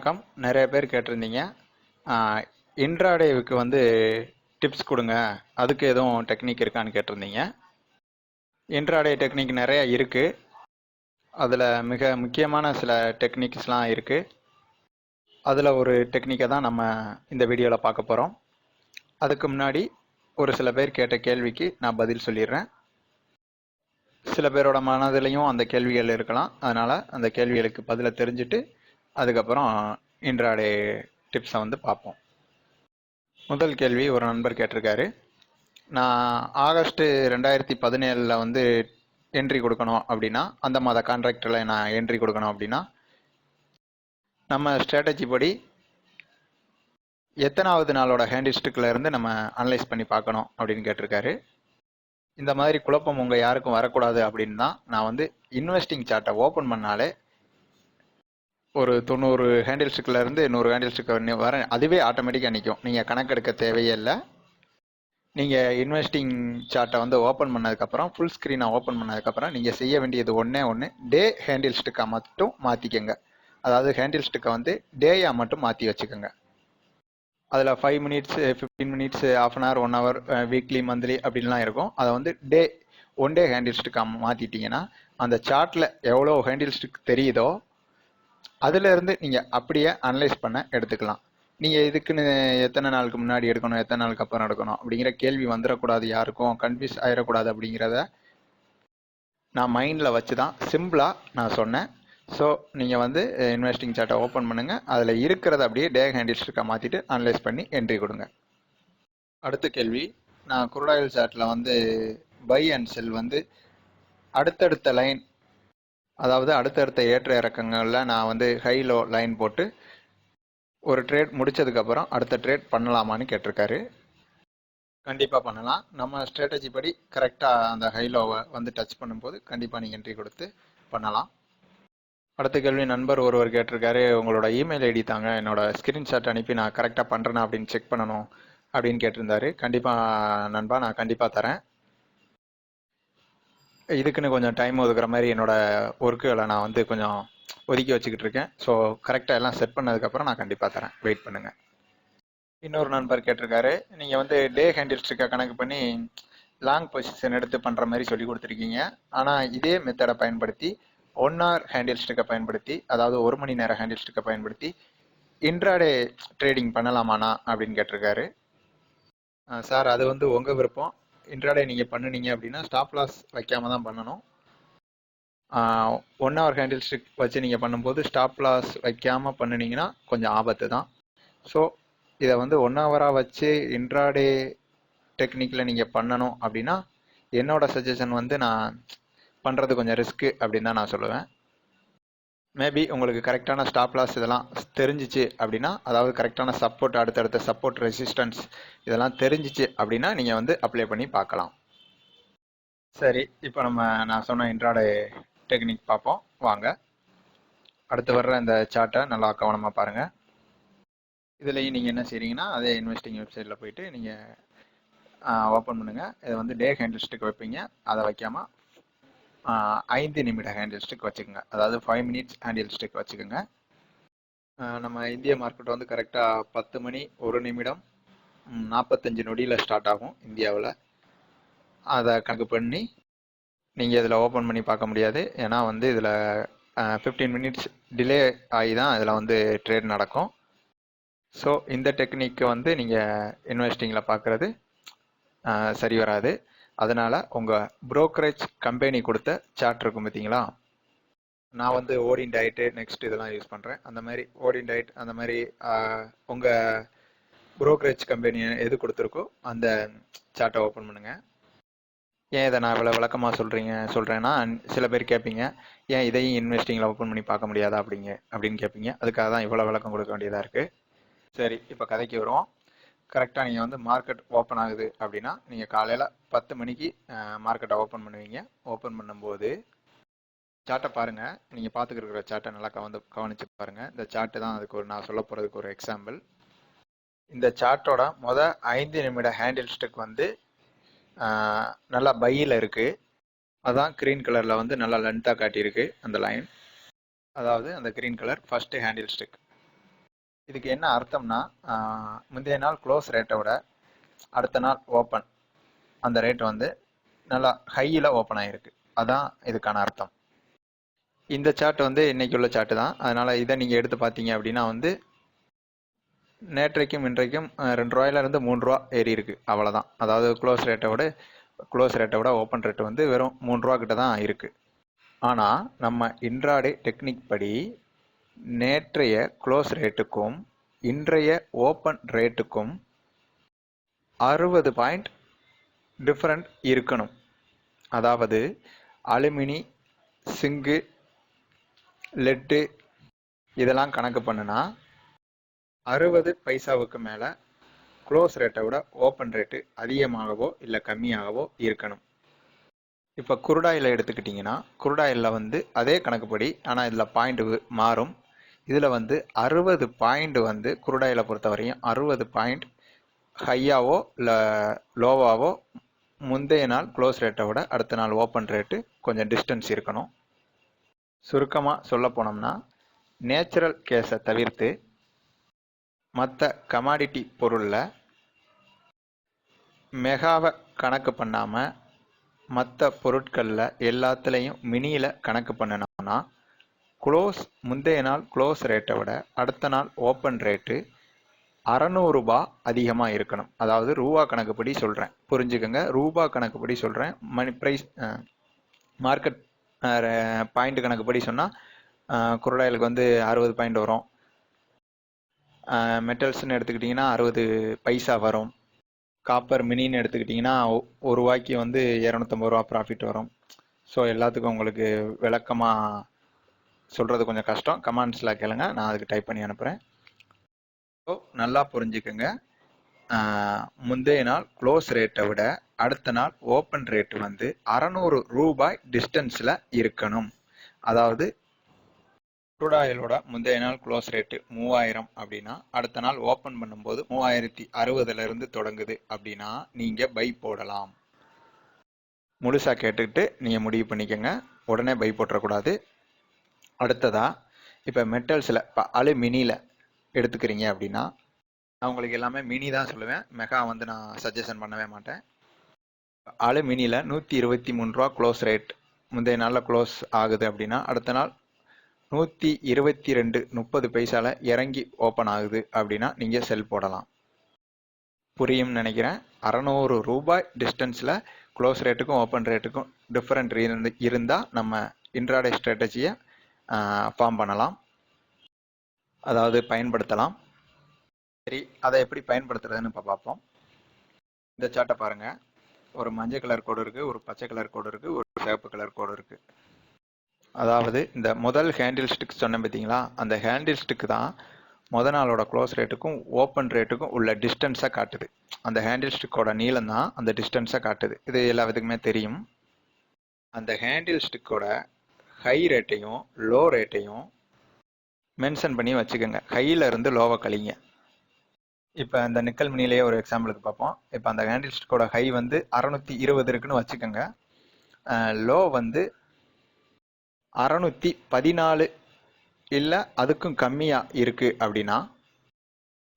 வணக்கம். நிறைய பேர் கேட்டிருந்தீங்க. இன்ட்ராடேவுக்கு வந்து டிப்ஸ் கொடுங்க. அதுக்கு எதுவும் டெக்னிக் இருக்கான்னு கேட்டிருந்தீங்க. இன்ட்ராடே டெக்னிக் நிறைய இருக்குது அதில் மிக முக்கியமான சில டெக்னிக்ஸ்லாம் இருக்குது அதில் ஒரு டெக்னிக்கை தான் நம்ம இந்த வீடியோவில் பார்க்க போகிறோம் அதுக்கு முன்னாடி ஒரு சில பேர் கேட்ட கேள்விக்கு நான் பதில் சொல்லிடுறேன். சில பேரோட மனதிலையும் அந்த கேள்விகள் இருக்கலாம். அதனால் அந்த கேள்விகளுக்கு பதிலை தெரிஞ்சுட்டு அதுக்கப்புறம் இன்ட்ராடே டிப்ஸை வந்து பார்ப்போம். முதல் கேள்வி ஒரு நண்பர் கேட்டிருக்காரு. நான் ஆகஸ்ட்டு ரெண்டாயிரத்தி பதினேழில் வந்து என்ட்ரி கொடுக்கணும் அப்படின்னா அந்த மாத கான்ட்ராக்டில் நான் என்ட்ரி கொடுக்கணும் அப்படின்னா நம்ம ஸ்ட்ராட்டஜி படி எத்தனாவது நாளோட ஹேண்டிஸ்டிக்கில் இருந்து நம்ம அனலைஸ் பண்ணி பார்க்கணும் அப்படின்னு கேட்டிருக்காரு. இந்த மாதிரி குழப்பம் உங்கள் யாருக்கும் வரக்கூடாது அப்படின்னு தான் நான் வந்து இன்வெஸ்டிங் சார்ட்டை ஓப்பன் பண்ணாலே ஒரு தொண்ணூறு ஹேண்டில் ஸ்டிக்கில் இருந்து நூறு ஹேண்டில் ஸ்டிக் வர அதுவே ஆட்டோமேட்டிக்காக நிற்கும் நீங்கள் கணக்கெடுக்க தேவையே இல்லை நீங்கள் இன்வெஸ்டிங் சார்ட்டை வந்து ஓப்பன் பண்ணதுக்கப்புறம் ஃபுல் ஸ்க்ரீனை ஓப்பன் பண்ணதுக்கப்புறம் நீங்கள் செய்ய வேண்டியது ஒன்றே ஒன்று டே ஹேண்டில் ஸ்டிக்கை மட்டும் மாற்றிக்கோங்க அதாவது ஹேண்டில் ஸ்டிக்கை வந்து டேயாக மட்டும் மாற்றி வச்சுக்கோங்க. அதில் five minutes fifteen minutes half an hour one hour weekly monthly அப்படின்லாம் இருக்கும். அதை வந்து டே ஒன் டே ஹேண்டில் ஸ்டிக்காக மாற்றிட்டீங்கன்னா அந்த சார்ட்டில் எவ்வளோ ஹேண்டில் ஸ்டிக் தெரியுதோ அதிலிருந்து நீங்கள் அப்படியே அனலைஸ் பண்ண எடுத்துக்கலாம். நீங்கள் இதுக்குன்னு எத்தனை நாளுக்கு முன்னாடி எடுக்கணும் எத்தனை நாளுக்கு அப்புறம் எடுக்கணும் அப்படிங்கிற கேள்வி வந்துடக்கூடாது யாருக்கும் கன்ஃபியூஸ் ஆகிடக்கூடாது அப்படிங்கிறத நான் மைண்டில் வச்சு தான் சிம்பிளாக நான் சொன்னேன். ஸோ நீங்கள் வந்து இன்வெஸ்டிங் சார்ட்டை ஓப்பன் பண்ணுங்கள் அதில் இருக்கிறத அப்படியே டே ஹேண்டில்ஸ்டுக்காக மாற்றிட்டு அனலைஸ் பண்ணி என்ட்ரி கொடுங்க. அடுத்த கேள்வி. நான் குருடாயில் சார்ட்டில் வந்து பை அண்ட் செல் வந்து அடுத்தடுத்த லைன் அதாவது அடுத்தடுத்த ஏற்ற இறக்கங்களில் நான் வந்து ஹைலோ லைன் போட்டு ஒரு ட்ரேட் முடித்ததுக்கப்புறம் அடுத்த ட்ரேட் பண்ணலாமான்னு கேட்டிருக்காரு. கண்டிப்பாக பண்ணலாம். நம்ம ஸ்ட்ராட்டஜி படி கரெக்டாக அந்த ஹைலோவை வந்து டச் பண்ணும்போது கண்டிப்பாக நீங்கள் என்ட்ரி கொடுத்து பண்ணலாம். அடுத்த கேள்வி நண்பர் ஒருவர் கேட்டிருக்காரு உங்களோட இமெயில் ஐடி தாங்க. என்னோட ஸ்க்ரீன்ஷாட் அனுப்பி நான் கரெக்டாக பண்ணுறேனா அப்படின்னு செக் பண்ணணும்? அப்படின்னு கேட்டிருந்தாரு. கண்டிப்பாக நண்பா நான் கண்டிப்பாக தரேன். இதுக்குன்னு கொஞ்சம் டைம் ஒதுக்குற மாதிரி என்னோட ஒர்க்குகளை நான் வந்து கொஞ்சம் ஒதுக்கி வச்சுக்கிட்டு இருக்கேன். ஸோ கரெக்டாக எல்லாம் செட் பண்ணதுக்கப்புறம் நான் கண்டிப்பாக தரேன். வெயிட் பண்ணுங்கள் இன்னொரு நண்பர் கேட்டிருக்காரு. நீங்கள் வந்து டே ஹேண்டில்ஸ்டிக்காக கணக்கு பண்ணி லாங் பொசிஷன் எடுத்து பண்ணுற மாதிரி சொல்லி கொடுத்துருக்கீங்க. ஆனால் இதே மெத்தடை பயன்படுத்தி ஒன் ஹவர் ஹேண்டில்ஸ்டிக்கை பயன்படுத்தி அதாவது ஒரு மணி நேரம் ஹேண்டில்ஸ்டிக்கை பயன்படுத்தி இன்ட்ராடே ட்ரேடிங் பண்ணலாமாண்ணா அப்படின்னு கேட்டிருக்காரு. சார் அது வந்து உங்கள் விருப்பம். இன்ட்ராடே நீங்கள் பண்ணுனீங்க அப்படின்னா ஸ்டாப் லாஸ் வைக்காம தான் பண்ணணும் ஒன் ஹவர் ஹேண்டில் ஸ்டிக் வச்சு நீங்கள் பண்ணும்போது ஸ்டாப் லாஸ் வைக்காமல் பண்ணினீங்கன்னா கொஞ்சம் ஆபத்து தான் ஸோ இதை வந்து ஒன் ஹவராக வச்சு இன்ட்ராடே டெக்னிக்கில் நீங்கள் பண்ணணும் அப்படின்னா என்னோட சஜஷன் வந்து நான் பண்ணுறது கொஞ்சம் ரிஸ்க்கு அப்படின்னு தான் நான் சொல்லுவேன். மேபி உங்களுக்கு கரெக்டான ஸ்டாப் லாஸ் இதெல்லாம் தெரிஞ்சிச்சு அப்படின்னா அதாவது கரெக்டான சப்போர்ட் அடுத்தடுத்த சப்போர்ட் ரெசிஸ்டன்ஸ் இதெல்லாம் தெரிஞ்சிச்சு அப்படின்னா நீங்கள் வந்து அப்ளை பண்ணி பார்க்கலாம். சரி இப்போ நம்ம நான் சொன்ன இன்ட்ராடே டெக்னிக் பார்ப்போம். வாங்க. அடுத்து வர்ற இந்த சார்ட்டை நல்லா கவனமாக பாருங்கள் இதுலேயும் நீங்கள் என்ன செய்கிறீங்கன்னா அதே இன்வெஸ்டிங் வெப்சைட்டில் போயிட்டு நீங்கள் ஓப்பன் பண்ணுங்கள் இதை வந்து டே ஹேண்டில் வைப்பீங்க. அதை வைக்காமல் ஐந்து நிமிட ஹேண்டில் ஸ்டிக் வச்சுக்கோங்க. அதாவது ஃபைவ் மினிட்ஸ் ஹேண்டில் ஸ்டிக் வச்சுக்கோங்க. நம்ம இந்திய மார்க்கெட் வந்து கரெக்டாக பத்து மணி ஒரு நிமிடம் நாற்பத்தஞ்சு நொடியில் ஸ்டார்ட் ஆகும் இந்தியாவில். அதை கணக்கு பண்ணி நீங்கள் இதில் ஓப்பன் பண்ணி பார்க்க முடியாது. ஏன்னா வந்து இதில் ஃபிஃப்டீன் மினிட்ஸ் டிலே ஆகி தான் இதில் வந்து ட்ரேட் நடக்கும். ஸோ இந்த டெக்னிக்கு வந்து நீங்கள் இன்வெஸ்டிங்கில் பார்க்குறது சரி வராது. அதனால் உங்கள் ப்ரோக்கரேஜ் கம்பெனி கொடுத்த சார்ட் இருக்கும் பார்த்தீங்களா நான் வந்து ஓடின் டயட்டு நெக்ஸ்ட் இதெல்லாம் யூஸ் பண்ணுறேன் அந்த மாதிரி ஓடின் டயட் அந்த மாதிரி உங்கள் ப்ரோக்கரேஜ் கம்பெனி எது கொடுத்துருக்கோ அந்த சார்ட்டை ஓப்பன் பண்ணுங்கள் ஏன் இதை நான் இவ்வளோ விளக்கமாக சொல்கிறீங்க சொல்கிறேன்னா சில பேர் கேட்பீங்க ஏன் இதையும் இன்வெஸ்டிங்கில் ஓப்பன் பண்ணி பார்க்க முடியாதா? அப்படிங்க அப்படின்னு கேட்பீங்க. அதுக்காக தான் இவ்வளோ விளக்கம் கொடுக்க வேண்டியதாக இருக்குது சரி இப்போ கதைக்கு வருவோம். கரெக்டாக நீங்கள் வந்து மார்க்கெட் ஓப்பன் ஆகுது அப்படின்னா நீங்கள் காலையில் பத்து மணிக்கு மார்க்கெட்டை ஓப்பன் பண்ணுவீங்க. ஓப்பன் பண்ணும்போது சார்ட்டை பாருங்கள் நீங்கள் பார்த்துக்கிட்டு இருக்கிற சார்ட்டை நல்லா கவர்ந்து கவனித்து பாருங்கள் இந்த சார்ட்டு தான் அதுக்கு ஒரு நான் சொல்ல போகிறதுக்கு ஒரு எக்ஸாம்பிள் இந்த சார்ட்டோட மொதல் ஐந்து நிமிட ஹேண்டில் ஸ்டிக் வந்து நல்லா பையில் இருக்குது அதான் க்ரீன் கலரில் வந்து நல்லா லென்த்தாக காட்டியிருக்கு அந்த லைன் அதாவது அந்த green colour first handle stick இதுக்கு என்ன அர்த்தம்னா முந்தைய நாள் க்ளோஸ் ரேட்டை விட அடுத்த நாள் ஓப்பன் அந்த ரேட் வந்து நல்லா ஹையில் ஓப்பன் ஆகிருக்கு அதான் இதுக்கான அர்த்தம். இந்த சார்ட் வந்து இன்னைக்கு உள்ள சார்ட் தான். அதனால் இதை நீங்கள் எடுத்து பார்த்தீங்க அப்படின்னா வந்து நேற்றைக்கும் இன்றைக்கும் ரெண்டு ரூபாயிலேருந்து மூணு ரூபா ஏறி இருக்கு. அவ்வளோதான் அதாவது க்ளோஸ் ரேட்டை விட க்ளோஸ் ரேட்டை விட ஓப்பன் ரேட்டு வந்து வெறும் மூணு ரூபா கிட்ட தான் இருக்கு. ஆனால் நம்ம இன்ட்ராடே டெக்னிக் படி நேற்றைய க்ளோஸ் ரேட்டுக்கும் இன்றைய ஓப்பன் ரேட்டுக்கும் அறுபது பாயிண்ட் டிஃப்ரெண்ட் இருக்கணும். அதாவது அலுமினி சிங்கு லெட்டு இதெல்லாம் கணக்கு பண்ணுனா அறுபது பைசாவுக்கு மேலே க்ளோஸ் ரேட்டை விட ஓப்பன் ரேட்டு அதிகமாகவோ இல்லை கம்மியாகவோ இருக்கணும். இப்போ குருடாயில் எடுத்துக்கிட்டிங்கன்னா குருடாயில் வந்து அதே கணக்குப்படி ஆனால் இதில் பாயிண்ட் மாறும். இதில் வந்து அறுபது பாயிண்ட் வந்து குருடாயில் பொறுத்தவரையும் அறுபது பாயிண்ட் ஹையாவோ இல்லை லோவாவோ முந்தைய நாள் க்ளோஸ் ரேட்டை விட அடுத்த நாள் ஓப்பன் ரேட்டு கொஞ்சம் டிஸ்டன்ஸ் இருக்கணும். சுருக்கமாக சொல்ல போனோம்னா நேச்சுரல் கேஸை தவிர்த்து மற்ற கமாடிட்டி பொருளில் மெகாவை கணக்கு பண்ணாமல் மற்ற பொருட்களில் எல்லாத்துலேயும் மினியில் கணக்கு பண்ணினோம்னா க்ளோஸ் முந்தைய நாள் க்ளோஸ் ரேட்டை விட அடுத்த நாள் ஓப்பன் ரேட்டு அறநூறுபா அதிகமாக இருக்கணும். அதாவது ரூபா கணக்குப்படி சொல்கிறேன் புரிஞ்சுக்கோங்க. ரூபா கணக்குப்படி சொல்கிறேன் மணி ப்ரைஸ் மார்க்கெட் பாயிண்ட் கணக்குப்படி சொன்னால் குருடாயிலுக்கு வந்து அறுபது பாயிண்ட் வரும். மெட்டல்ஸ்னு எடுத்துக்கிட்டிங்கன்னா அறுபது பைசா வரும். காப்பர் மினின்னு எடுத்துக்கிட்டிங்கன்னா ஒ- ஒரு ரூபாய்க்கு வந்து இரநூத்தம்பது ரூபா ப்ராஃபிட் வரும். ஸோ எல்லாத்துக்கும் உங்களுக்கு விளக்கமாக சொல்கிறது கொஞ்சம் கஷ்டம். கமெண்ட்ஸில் கேளுங்க. நான் அதுக்கு டைப் பண்ணி அனுப்புகிறேன் ஸோ நல்லா புரிஞ்சுக்கோங்க. முந்தைய நாள் க்ளோஸ் ரேட்டை விட அடுத்த நாள் ஓப்பன் ரேட் வந்து அறநூறு ரூபாய் டிஸ்டன்ஸில் இருக்கணும். அதாவது crude முந்தைய நாள் க்ளோஸ் ரேட்டு மூவாயிரம் அப்படின்னா அடுத்த நாள் ஓப்பன் பண்ணும்போது மூவாயிரத்தி அறுபதுலேருந்து தொடங்குது அப்படின்னா நீங்கள் பை போடலாம். முழுசாக கேட்டுக்கிட்டு நீங்கள் முடிவு பண்ணிக்கோங்க. உடனே பை போட்டுறக்கூடாது. அடுத்ததா இப்போ மெட்டல்ஸில் இப்போ அலுமினியில் எடுத்துக்கிறீங்க அப்படின்னா நான் உங்களுக்கு எல்லாமே மினி தான் சொல்லுவேன். மெகா வந்து நான் சஜஷன் பண்ணவே மாட்டேன். அலுமினியில் நூற்றி இருபத்தி மூணு ரூபா க்ளோஸ் ரேட் முந்தைய நாளில் க்ளோஸ் ஆகுது அப்படின்னா அடுத்த நாள் நூற்றி இருபத்தி ரெண்டு முப்பது பைசால இறங்கி ஓப்பன் ஆகுது அப்படின்னா நீங்கள் செல் போடலாம். புரியும்னு நினைக்கிறேன். அறநூறு ரூபாய் டிஸ்டன்ஸில் க்ளோஸ் ரேட்டுக்கும் ஓப்பன் ரேட்டுக்கும் டிஃப்ரெண்ட் இருந்து இருந்தால் நம்ம இன்ட்ராடே ஸ்ட்ராட்டஜியை ஃபார்ம் பண்ணலாம். அதாவது பயன்படுத்தலாம். சரி அதை எப்படி பயன்படுத்துறதுன்னு இப்போ பார்ப்போம். இந்த சார்ட்டை பாருங்கள் ஒரு மஞ்சள் கலர் கோடு இருக்குது ஒரு பச்சை கலர் கோடு இருக்குது ஒரு சிவப்பு கலர் கோடு இருக்குது அதாவது இந்த முதல் ஹேண்டில் ஸ்டிக் சொன்னேன் பார்த்தீங்களா அந்த ஹேண்டில் ஸ்டிக் தான் முத நாளோட க்ளோஸ் ரேட்டுக்கும் ஓப்பன் ரேட்டுக்கும் உள்ள டிஸ்டன்ஸை காட்டுது. அந்த ஹேண்டில் ஸ்டிக்கோட நீளம் தான் அந்த டிஸ்டன்ஸை காட்டுது. இது எல்லா விதக்குமே தெரியும். அந்த ஹேண்டில் ஸ்டிக்கோட ஹை ரேட்டையும் லோ ரேட்டையும் மென்ஷன் பண்ணி வச்சுக்கோங்க. ஹையில் இருந்து லோவை கழிங்க. இப்போ அந்த நிக்கல் மணிலேயே ஒரு எக்ஸாம்பிளுக்கு பார்ப்போம். இப்போ அந்த ஹேண்டில் ஹை வந்து அறநூற்றி இருபது இருக்குன்னு வச்சுக்கோங்க. லோ வந்து அறநூற்றி பதினாலு இல்லை அதுக்கும் கம்மியாக இருக்குது அப்படின்னா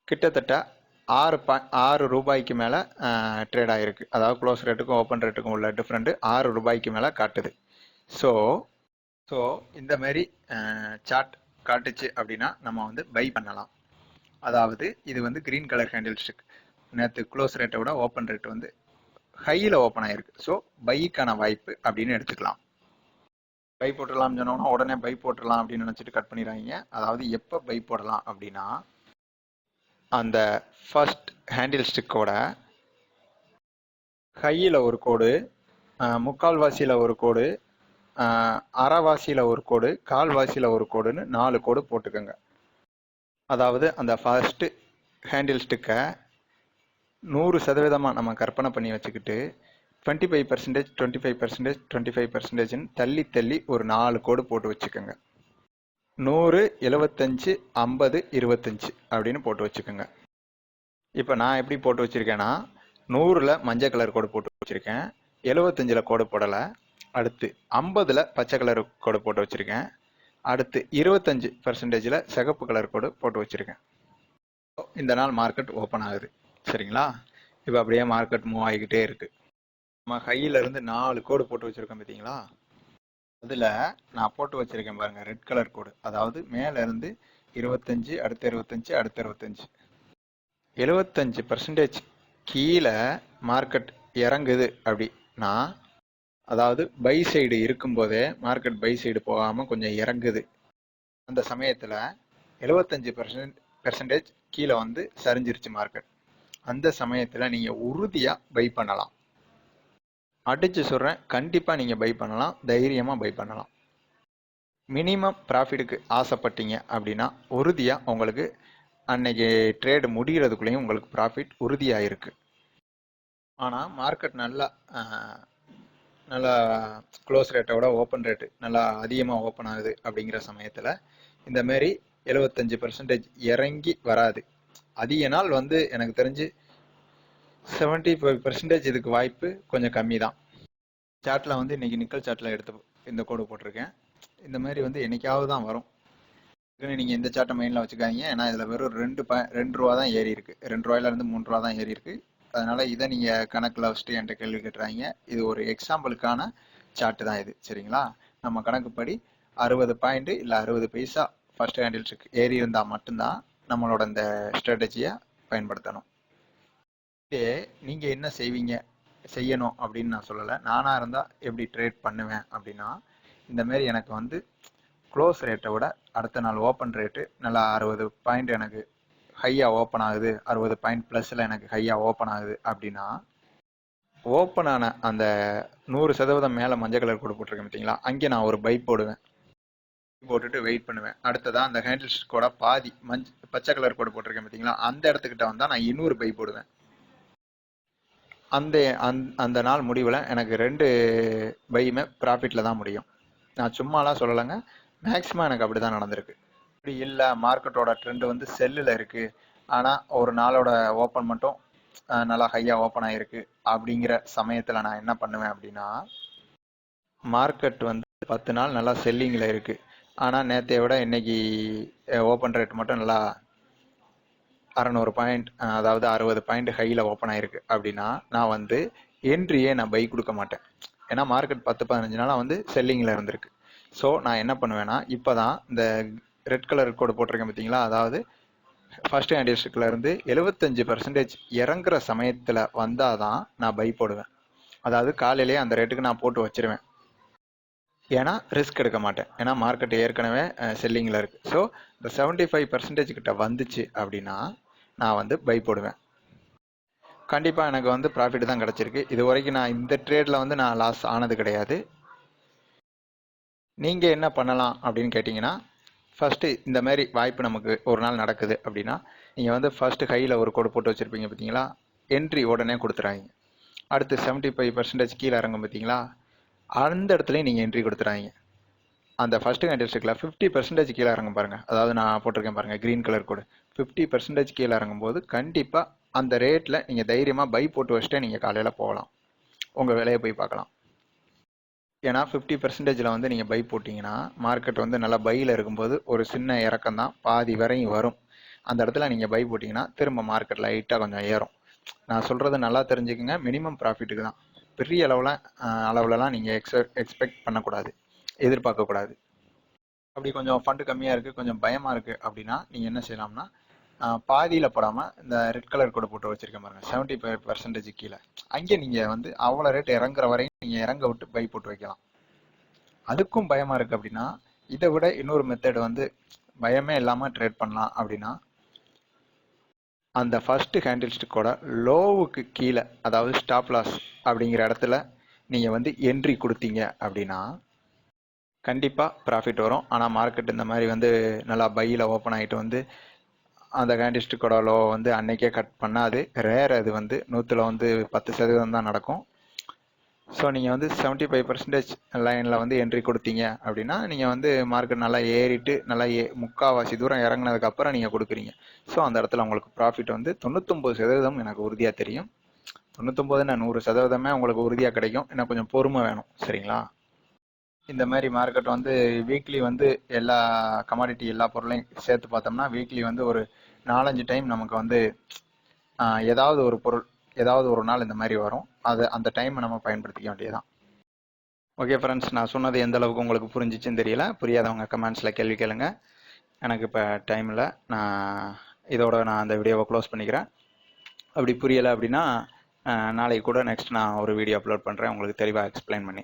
கிட்டத்தட்ட ஆறு பா ஆறு ரூபாய்க்கு மேலே ட்ரேட் ஆகிருக்கு அதாவது க்ளோஸ் ரேட்டுக்கும் ஓப்பன் ரேட்டுக்கும் உள்ள டிஃப்ரெண்ட்டு ஆறு ரூபாய்க்கு மேலே காட்டுது. ஸோ ஸோ இந்த மாதிரி சார்ட் காட்டுச்சு அப்படின்னா நம்ம வந்து பை பண்ணலாம். அதாவது இது வந்து கிரீன் கலர் ஹேண்டில் ஸ்டிக் நேற்று க்ளோஸ் ரேட்டை விட ஓப்பன் ரேட் வந்து ஹையில் ஓப்பன் ஆயிருக்கு. ஸோ பைக்கான வாய்ப்பு அப்படின்னு எடுத்துக்கலாம். பை போட்டுடலாம்னு சொன்னோம்னா உடனே பை போட்டுடலாம் அப்படின்னு நினச்சிட்டு கட் பண்ணிடுறாங்க அதாவது எப்போ பை போடலாம் அப்படின்னா அந்த ஃபர்ஸ்ட் ஹேண்டில் ஸ்டிக்கோட ஹையில் ஒரு கோடு முக்கால்வாசியில் ஒரு கோடு அறவாசியில் ஒரு கோடு கால்வாசியில் ஒரு கோடுன்னு நாலு கோடு போட்டுக்கோங்க. அதாவது அந்த ஃபர்ஸ்ட்டு ஹேண்டில் ஸ்டிக்கை நூறு சதவீதமாக நம்ம கற்பனை பண்ணி வச்சுக்கிட்டு twenty five percentage twenty five percentage twenty five பர்சன்டேஜ்னு தள்ளி தள்ளி ஒரு நாலு கோடு போட்டு வச்சுக்கோங்க. நூறு எழுபத்தஞ்சு ஐம்பது இருபத்தஞ்சு அப்படின்னு போட்டு வச்சுக்கோங்க. இப்போ நான் எப்படி போட்டு வச்சுருக்கேன்னா நூறில் மஞ்சள் கலர் கோடு போட்டு வச்சுருக்கேன். எழுபத்தஞ்சில் கோடு போடலை. அடுத்து ஐம்பதில் பச்சை கலர் கோடு போட்டு வச்சுருக்கேன். அடுத்து இருபத்தஞ்சு பர்சன்டேஜில் சிகப்பு கலர் கோடு போட்டு வச்சுருக்கேன். இந்த நாள் மார்க்கெட் ஓப்பன் ஆகுது. சரிங்களா? இப்போ அப்படியே மார்க்கெட் மூவ் ஆகிக்கிட்டே இருக்குது நம்ம கையில இருந்து நாலு கோடு போட்டு வச்சுருக்கோம் பார்த்தீங்களா அதில் நான் போட்டு வச்சுருக்கேன் பாருங்கள் ரெட் கலர் கோடு. அதாவது மேலேருந்து இருபத்தஞ்சி அடுத்து இருபத்தஞ்சி அடுத்து அடுத்த எழுபத்தஞ்சு பர்சன்டேஜ் கீழே மார்க்கெட் இறங்குது அப்படின்னா அதாவது பை சைடு இருக்கும்போதே மார்க்கெட் பை சைடு போகாமல் கொஞ்சம் இறங்குது. அந்த சமயத்தில் எழுபத்தஞ்சு பர்சன்ட் பெர்சன்டேஜ் கீழே வந்து சரிஞ்சிருச்சு மார்க்கெட் அந்த சமயத்தில் நீங்கள் உறுதியாக பை பண்ணலாம். அடிச்சு சொல்கிறேன் கண்டிப்பாக நீங்கள் பை பண்ணலாம் தைரியமாக பை பண்ணலாம். மினிமம் ப்ராஃபிட்டுக்கு ஆசைப்பட்டீங்க அப்படின்னா உறுதியாக உங்களுக்கு அன்னைக்கு ட்ரேடு முடிகிறதுக்குள்ளேயும் உங்களுக்கு ப்ராஃபிட் உறுதியாக இருக்கு ஆனால் மார்க்கெட் நல்லா நல்லா க்ளோஸ் ரேட்டை விட ஓப்பன் ரேட்டு நல்லா அதிகமாக ஓப்பன் ஆகுது அப்படிங்கிற சமயத்தில் இந்தமாரி எழுபத்தஞ்சு பர்சன்டேஜ் இறங்கி வராது. அதிக நாள் வந்து எனக்கு தெரிஞ்சு செவன்ட்டி ஃபைவ் பர்சன்டேஜ் இதுக்கு வாய்ப்பு கொஞ்சம் கம்மி தான். சாட்டில் வந்து இன்னைக்கு நிக்கல் சாட்டில் எடுத்து இந்த கோடு போட்டிருக்கேன். இந்த மாதிரி வந்து என்னைக்காவது தான் வரும். நீங்கள் இந்த சாட்டை மைண்டில் வச்சுக்காதீங்க. ஏன்னா இதில் வெறும் ரெண்டு ப ரெண்டு ரூபா தான் ஏறி இருக்கு. ரெண்டு ரூபாயிலேருந்து மூணு ரூபா தான் ஏறி இருக்கு. அதனால இதை நீங்கள் கணக்கில் வச்சுட்டு என்கிட்ட கேள்வி கேட்டுறாங்க இது ஒரு எக்ஸாம்பிளுக்கான சார்ட்டு தான் இது சரிங்களா? நம்ம கணக்குப்படி அறுபது பாயிண்ட் இல்லை அறுபது பைசா ஃபர்ஸ்ட் ஹேண்டில்ஸுக்கு ஏறி இருந்தால் மட்டும்தான் நம்மளோட இந்த ஸ்ட்ராட்டஜியை பயன்படுத்தணும். இதே நீங்கள் என்ன செய்வீங்க? செய்யணும் அப்படின்னு நான் சொல்லலை. நானாக இருந்தால் எப்படி ட்ரேட் பண்ணுவேன் அப்படின்னா இந்தமாரி எனக்கு வந்து க்ளோஸ் ரேட்டை விட அடுத்த நாள் ஓப்பன் ரேட்டு நல்லா அறுபது பாயிண்ட் எனக்கு ஹையாக ஓப்பன் ஆகுது. அறுபது பாயிண்ட் ப்ளஸில் எனக்கு ஹையாக ஓப்பன் ஆகுது அப்படின்னா ஓப்பன் ஆன அந்த நூறு சதவீதம் மேலே மஞ்சள் கலர் கோடு போட்டிருக்கேன் பார்த்தீங்களா? அங்கே நான் ஒரு பை போடுவேன். போட்டுட்டு வெயிட் பண்ணுவேன். அடுத்ததாக அந்த ஹேண்டில்ஸ் கூட பாதி மஞ்ச பச்சை கலர் கூட போட்டிருக்கேன் பார்த்தீங்களா? அந்த இடத்துக்கிட்ட வந்தால் நான் இன்னொரு பை போடுவேன். அந்த அந்த- அந்த நாள் முடிவில் எனக்கு ரெண்டு பையுமே ப்ராஃபிட்டில் தான் முடியும். நான் சும்மாலாம் சொல்லலைங்க. மேக்ஸிமம் எனக்கு அப்படி தான் நடந்திருக்கு. இப்படி இல்லை மார்க்கெட்டோட ட்ரெண்ட் வந்து செல்லில் இருக்குது ஆனால் ஒரு நாளோட ஓப்பன் மட்டும் நல்லா ஹையாக ஓப்பன் ஆகிருக்கு அப்படிங்கிற சமயத்தில் நான் என்ன பண்ணுவேன் அப்படின்னா மார்க்கெட் வந்து பத்து நாள் நல்லா செல்லிங்கில் இருக்குது ஆனால் நேற்றைய விட இன்னைக்கு ஓப்பன் ரேட் மட்டும் நல்லா அறநூறு பாயிண்ட் அதாவது அறுபது பாயிண்ட் ஹையில் ஓப்பன் ஆயிருக்கு. அப்படின்னா நான் வந்து என்ட்ரியே நான் பை கொடுக்க மாட்டேன். ஏன்னா மார்க்கெட் பத்து பதினஞ்சு நாளாக வந்து செல்லிங்கில் இருந்திருக்கு. ஸோ நான் என்ன பண்ணுவேன்னா இப்போ தான் இந்த ரெட் கலர் கோடு போட்டிருக்கேன் பார்த்தீங்களா? அதாவது ஃபர்ஸ்ட் ஹேண்டிஸ்டில் இருந்து எழுபத்தஞ்சு பர்சன்டேஜ் இறங்குற சமயத்தில் வந்தால் தான் நான் பை போடுவேன். அதாவது காலையிலேயே அந்த ரேட்டுக்கு நான் போட்டு வச்சிருவேன். ஏன்னா ரிஸ்க் எடுக்க மாட்டேன். ஏன்னா மார்க்கெட் ஏற்கனவே செல்லிங்கில் இருக்குது ஸோ இந்த செவன்ட்டி ஃபைவ் பர்சன்டேஜ் கிட்ட வந்துச்சு அப்படின்னா நான் வந்து பை போடுவேன். கண்டிப்பாக எனக்கு வந்து ப்ராஃபிட் தான் கிடச்சிருக்கு. இது வரைக்கும் நான் இந்த ட்ரேடில் வந்து நான் லாஸ் ஆனது கிடையாது. நீங்கள் என்ன பண்ணலாம் அப்படின்னு கேட்டிங்கன்னா ஃபஸ்ட்டு இந்த மாதிரி வாய்ப்பு நமக்கு ஒரு நாள் நடக்குது அப்படின்னா நீங்கள் வந்து ஃபஸ்ட்டு கையில் ஒரு கோடு போட்டு வச்சுருப்பீங்க பார்த்தீங்களா என்ட்ரி உடனே கொடுத்துறாங்க. அடுத்து செவன்ட்டி ஃபைவ் பர்சன்டேஜ் கீழே இறங்கும் பார்த்தீங்களா அந்த இடத்துலையும் நீங்கள் என்ட்ரி கொடுத்துறாங்க. அந்த ஃபஸ்ட்டு கேண்டில்ஸ்டிக்கில் ஃபிஃப்டி பர்சன்டேஜ் கீழே இறங்கும் பாருங்கள் அதாவது நான் போட்டிருக்கேன் பாருங்கள் க்ரீன் கலர் கோடு. ஃபிஃப்டி பர்சன்டேஜ் கீழே இறங்கும்போது கண்டிப்பாக அந்த ரேட்டில் நீங்கள் தைரியமாக பை போட்டு வச்சுட்டே நீங்கள் காலையில் போகலாம். உங்கள் வேலையை போய் பார்க்கலாம். ஏன்னா ஃபிஃப்டி பெர்சன்டேஜில் வந்து நீங்கள் பை போட்டிங்கன்னா மார்க்கெட் வந்து நல்லா பையில் இருக்கும்போது ஒரு சின்ன இறக்கம் தான். பாதி வரையும் வரும். அந்த இடத்துல நீங்கள் பை போட்டிங்கன்னா திரும்ப மார்க்கெட் லைட்டாக கொஞ்சம் ஏறும். நான் சொல்கிறது நல்லா தெரிஞ்சுக்கோங்க. மினிமம் ப்ராஃபிட்டுக்கு தான். பெரிய அளவில் அளவுலலாம் நீங்கள் எக்ஸ்பெக்ட் எக்ஸ்பெக்ட் பண்ணக்கூடாது. எதிர்பார்க்கக்கூடாது. அப்படி கொஞ்சம் ஃபண்டு கம்மியாக இருக்குது கொஞ்சம் பயமாக இருக்குது அப்படின்னா நீங்கள் என்ன செய்யலாம்னா பாதியில படாம இந்த ரெட் கலர் கூட போட்டு வச்சிருக்கேன் பாருங்க. செவன்ட்டி ஃபைவ் பர்சன்டேஜ் கீழே. அங்கே நீங்கள் வந்து அவ்வளோ ரேட் இறங்குற வரையும் நீங்கள் இறங்க விட்டு பை போட்டு வைக்கலாம். அதுக்கும் பயமாக இருக்கு அப்படின்னா இதை விட இன்னொரு மெத்தட் வந்து பயமே இல்லாமல் ட்ரேட் பண்ணலாம் அப்படின்னா அந்த ஃபர்ஸ்ட் ஹேண்டில் ஸ்டிக்கோட லோவுக்கு கீழே அதாவது ஸ்டாப் லாஸ் அப்படிங்கிற இடத்துல நீங்கள் வந்து என்ட்ரி கொடுத்தீங்க அப்படின்னா கண்டிப்பாக ப்ராஃபிட் வரும். ஆனால் மார்க்கெட் இந்த மாதிரி வந்து நல்லா பையில் ஓப்பன் ஆகிட்டு வந்து அந்த கேண்டிஸ்ட் லோ வந்து அன்னைக்கே கட் பண்ணாது ரேர் அது வந்து நூற்றில் வந்து பத்து சதவீதம் தான் நடக்கும். ஸோ நீங்கள் வந்து செவன்ட்டி ஃபைவ் பர்சன்டேஜ் லைனில் வந்து என்ட்ரி கொடுத்தீங்க அப்படின்னா நீங்கள் வந்து மார்க்கெட் நல்லா ஏறிட்டு நல்லா ஏ முக்கால்வாசி தூரம் இறங்கினதுக்கப்புறம் நீங்கள் கொடுக்குறீங்க. ஸோ அந்த இடத்துல உங்களுக்கு ப்ராஃபிட் வந்து தொண்ணூத்தொம்பது சதவீதம் எனக்கு உறுதியாக தெரியும். தொண்ணூத்தொம்பதுன்னா நூறு சதவீதமே உங்களுக்கு உறுதியாக கிடைக்கும். எனக்கு கொஞ்சம் பொறுமை வேணும். சரிங்களா? இந்த மாதிரி மார்க்கெட் வந்து வீக்லி வந்து எல்லா கமாடிட்டி எல்லா பொருளையும் சேர்த்து பார்த்தோம்னா வீக்லி வந்து ஒரு நாலஞ்சு டைம் நமக்கு வந்து ஏதாவது ஒரு பொருள் ஏதாவது ஒரு நாள் இந்த மாதிரி வரும். அது அந்த டைமை நம்ம பயன்படுத்திக்க வேண்டியதுதான். ஓகே ஃப்ரெண்ட்ஸ் நான் சொன்னது எந்த அளவுக்கு உங்களுக்கு புரிஞ்சிச்சுன்னு தெரியல. புரியாதவங்க கமெண்ட்ஸில் கேள்வி கேளுங்க. எனக்கு இப்போ டைமில் நான் இதோட நான் அந்த வீடியோவை க்ளோஸ் பண்ணிக்கிறேன். அப்படி புரியலை அப்படின்னா நாளைக்கு கூட நெக்ஸ்ட் நான் ஒரு வீடியோ அப்லோட் பண்ணுறேன் உங்களுக்கு தெளிவாக எக்ஸ்பிளைன் பண்ணி.